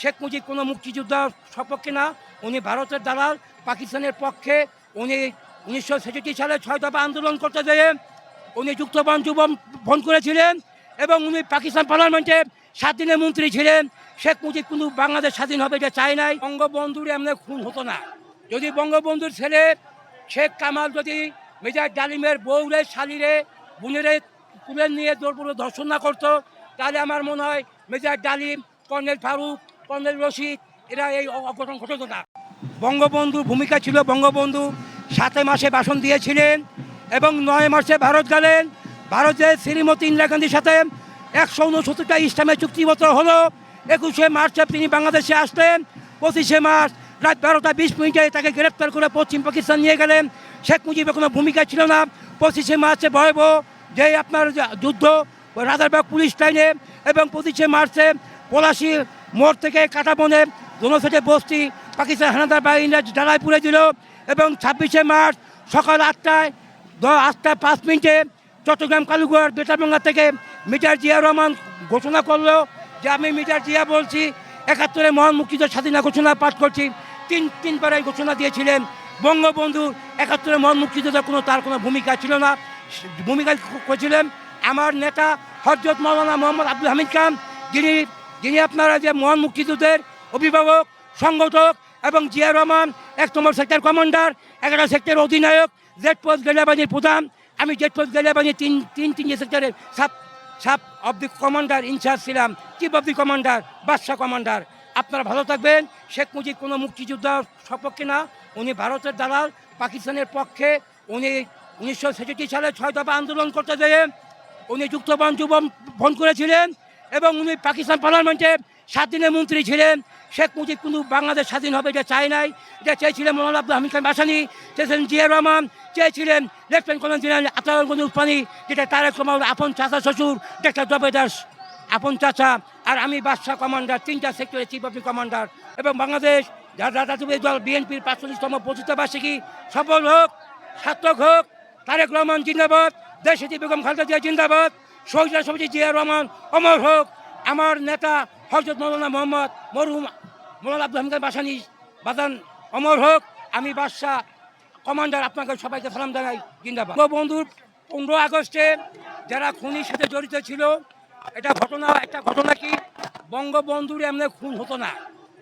শেখ মুজিব কোনো মুক্তিযোদ্ধার সপক্ষে না, উনি ভারতের দালাল, পাকিস্তানের পক্ষে। উনি উনিশশো ছেষট্টি সালে ছয় দফা আন্দোলন করতে যেয়ে উনি যুক্তবান যুব ফোন করেছিলেন এবং উনি পাকিস্তান পার্লামেন্টে সাত দিনের মন্ত্রী ছিলেন। শেখ মুজিব কিন্তু বাংলাদেশ স্বাধীন হবে এটা চায় নাই। বঙ্গবন্ধুর এমনি খুন হতো না। যদি বঙ্গবন্ধুর ছেলে শেখ কামাল যদি মেজার ডালিমের বউরে, শালিরে, বোনেরে তুলে নিয়ে দৌড়পুরে ধর্ষণ না করতো, তাহলে আমার মনে হয় মেজার ডালিম, কর্নেল ফারুক কর্নেল রশিদ এরা এই অঘটন ঘটত না। বঙ্গবন্ধুর ভূমিকা ছিল বঙ্গবন্ধু সাতে মাসে ভাষণ দিয়েছিলেন এবং নয় মাসে ভারত গেলেন। ভারতের শ্রীমতী ইন্দিরা গান্ধীর সাথে একশো উনসত্তরটা ইসলামের চুক্তিপত্র হলো। একুশে মার্চে তিনি বাংলাদেশে আসলেন। পঁচিশে মার্চ রাত বারোটা বিশ মিনিটে তাকে গ্রেপ্তার করে পশ্চিম পাকিস্তান নিয়ে গেলেন। শেখ মুজিবের কোনো ভূমিকা ছিল না। পঁচিশে মার্চে ভয়াবহ যে আপনার যুদ্ধ, রাজারবাগ পুলিশ লাইনে এবং পঁচিশে মার্চে পলাশি মোড় থেকে কাটাবনে দোনোসাইডে বস্তি, পাকিস্তান হানাদার বাহিনীরা জ্বালায় পুড়ে দিল এবং ছাব্বিশে মার্চ সকাল আটটায় আটটা পাঁচ মিনিটে চট্টগ্রাম কালুগড় বেটারবাঙ্গা থেকে মিটার জিয়া রহমান ঘোষণা করল যে আমি মিটার জিয়া বলছি, একাত্তরে মহান মুক্তিযুদ্ধ স্বাধীনতা ঘোষণা পাঠ করছি। তিন, তিনবার এই ঘোষণা দিয়েছিলেন। বঙ্গবন্ধু একাত্তরে মহান মুক্তিযুদ্ধের কোনো, তার কোনো ভূমিকা ছিল না। ভূমিকা করেছিলেন আমার নেতা হজরত মৌলানা মোহাম্মদ আব্দুল হামিদ খান, যিনি যিনি আপনারা যে মহান মুক্তিযুদ্ধের অভিভাবক, সংগঠক এবং জিয়া রহমান এক নম্বর সেক্টর কমান্ডার, এগারো সেক্টর অধিনায়ক, জেড পোস্ট গেলিয়াবাজির প্রধান, আমি জেড পোস্ট গেলিয়াবাজির তিন তিন তিন সেক্টরের sub sub of the commander in charge ছিলাম, চিফ অব দি কমান্ডার, বাদশাহ কমান্ডার। আপনারা ভালো থাকবেন, শেখ মুজিব কোনো মুক্তিযোদ্ধার সপক্ষে না, উনি ভারতের দালাল, পাকিস্তানের পক্ষে, উনি উনিশশো ছেষট্টি সালে ছয় দফা আন্দোলন করতে যেয়ে উনি যুক্তবান যুব ফোন করেছিলেন। এবং উনি পাকিস্তান পার্লামেন্টে সাত দিনের মন্ত্রী ছিলেন। শেখ মুজিব কিন্তু বাংলাদেশ স্বাধীন হবে, এটা চায় নাই। এটা চেয়েছিলেন মৌলানা আব্দুল হামিদ খান বাসানি, চেয়েছিলেন জিয়া রহমান, চেয়েছিলেন lieutenant colonel general Ataul Osmani যেটা তারেক রহমান, আপন চাচা শ্বশুর ডাক্তার জবে দাস, আপন চাচা, আর আমি বাদশাহ কমান্ডার, তিনটা সেক্টরে চিফ অফ কমান্ডার এবং বাংলাদেশ দল বিএনপির পাঁচচল্লিশতম পঁচিশতম বার্ষিকী, সফল হোক, সার্থক হোক, তারেক রহমান জিন্দাবাদ দেশটি বেগম খালেদা জিয়া জিন্দাবাদ। শহীদ রাষ্ট্রপতি জিয়া রহমান, অমর হোক, আমার নেতা হজরত মৌলানা মোহাম্মদ মরহুম, মৌলানা আব্দুল হামিদ বাসানি বাদান অমর হোক, আমি বাদশাহ, কমান্ডার আপনাকে সবাইকে সালাম জানাই, জিন্দাবাদ। বন্ধুর পনেরো আগস্টে যারা খুনির সাথে জড়িত ছিল, এটা ঘটনা, একটা ঘটনা কি? বঙ্গবন্ধুর এমনি খুন হতো না।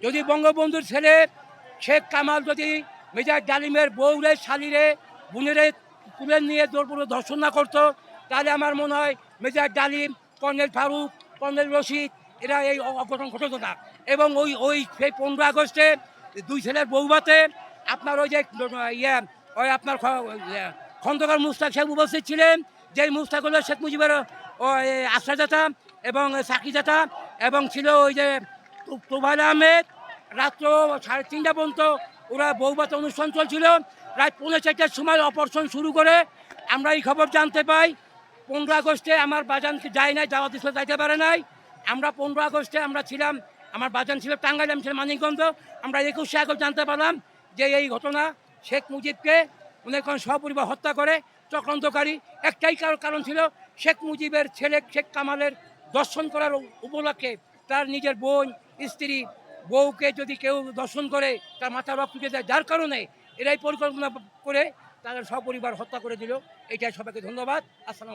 যদি বঙ্গবন্ধুর ছেলে শেখ কামাল যদি মেজার ডালিমের বউরে, শালিরে, বোনেরে তুলে নিয়ে দৌড়পুরে ধর্ষণ না করতো, তাহলে আমার মনে হয় মেজার ডালিম কর্নেল ফারুক কর্নেল রশিদ এরা এই অঘটন ঘটতো না। এবং ওই ওই সেই পনেরো আগস্টে দুই ছেলের বউবাতে আপনার ওই যে ইয়ে ওই আপনার ইয়ে, খন্দকার মুস্তাক সাহেব উপস্থিত ছিলেন যেই মুস্তাক হলো শেখ মুজিবের ওই আশ্রাদাতা এবং সাকিদাতা এবং ছিল ওই যে তু- তুফাইল আহমেদ। রাত্র সাড়ে তিনটা পর্যন্ত ওরা বউবাতে অনুষ্ঠান চলছিল। রাত পৌনে চারটার সময় অপারেশন শুরু করে। আমরা এই খবর জানতে পাই পনেরো আগস্টে আমার বাজান যায় নাই যাওয়া দিছিল যাইতে পারে নাই। আমরা পনেরো আগস্টে আমরা ছিলাম, আমার বাজান ছিল টাঙ্গাইল, আমি ছিলাম মানিকগঞ্জ। আমরা একুশে আগস্ট জানতে পারলাম যে এই ঘটনা শেখ মুজিবকে কোন সপরিবার হত্যা করে চক্রান্তকারী। একটাই কার- কারণ ছিল শেখ মুজিবের ছেলে শেখ কামালের দর্শন করার উপলক্ষে তার নিজের বোন, স্ত্রী, বউকে যদি কেউ দর্শন করে, তার মাথা রক্ত যায়, যার কারণে এরাই পরিকল্পনা করে তাদের সপরিবার হত্যা করে দিল। এটাই সবাইকে ধন্যবাদ। আসসালাম